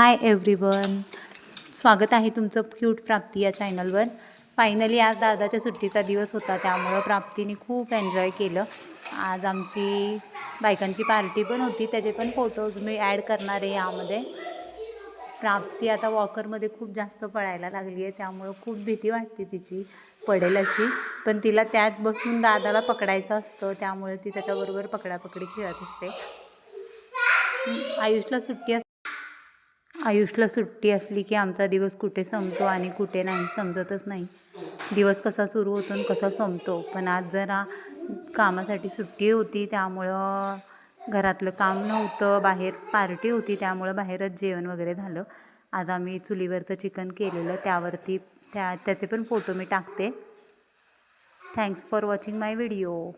Hi everyone स्वागत आहे तुमचं क्यूट प्राप्ती या चॅनलवर फायनली आज दादाच्या सुट्टीचा दिवस होता त्यामुळं प्राप्तीने खूप एन्जॉय केलं. आज आमची बायकांची पार्टी पण होती त्याचे पण फोटोज मी ॲड करणार आहे यामध्ये. प्राप्ती आता वॉकरमध्ये खूप जास्त पळायला लागली आहे त्यामुळं खूप भीती वाटते तिची पडेल अशी. पण तिला त्यात बसून दादाला पकडायचं असतं त्यामुळे ती त्याच्याबरोबर पकडापकडी खेळत असते. आयुषला सुट्टी आयुषला सुट्टी असली की आमचा दिवस कुठे संपतो आणि कुठे नाही समजतच नाही. दिवस कसा सुरू होतो आणि कसा संपतो. पण आज जरा कामासाठी सुट्टी होती त्यामुळं घरातलं काम नव्हतं बाहेर पार्टी होती त्यामुळं बाहेरच जेवण वगैरे झालं. आज आम्ही चुलीवरचं चिकन केलेलं त्यावरती त्या त्याचे पण फोटो मी टाकते. Thanks for watching my video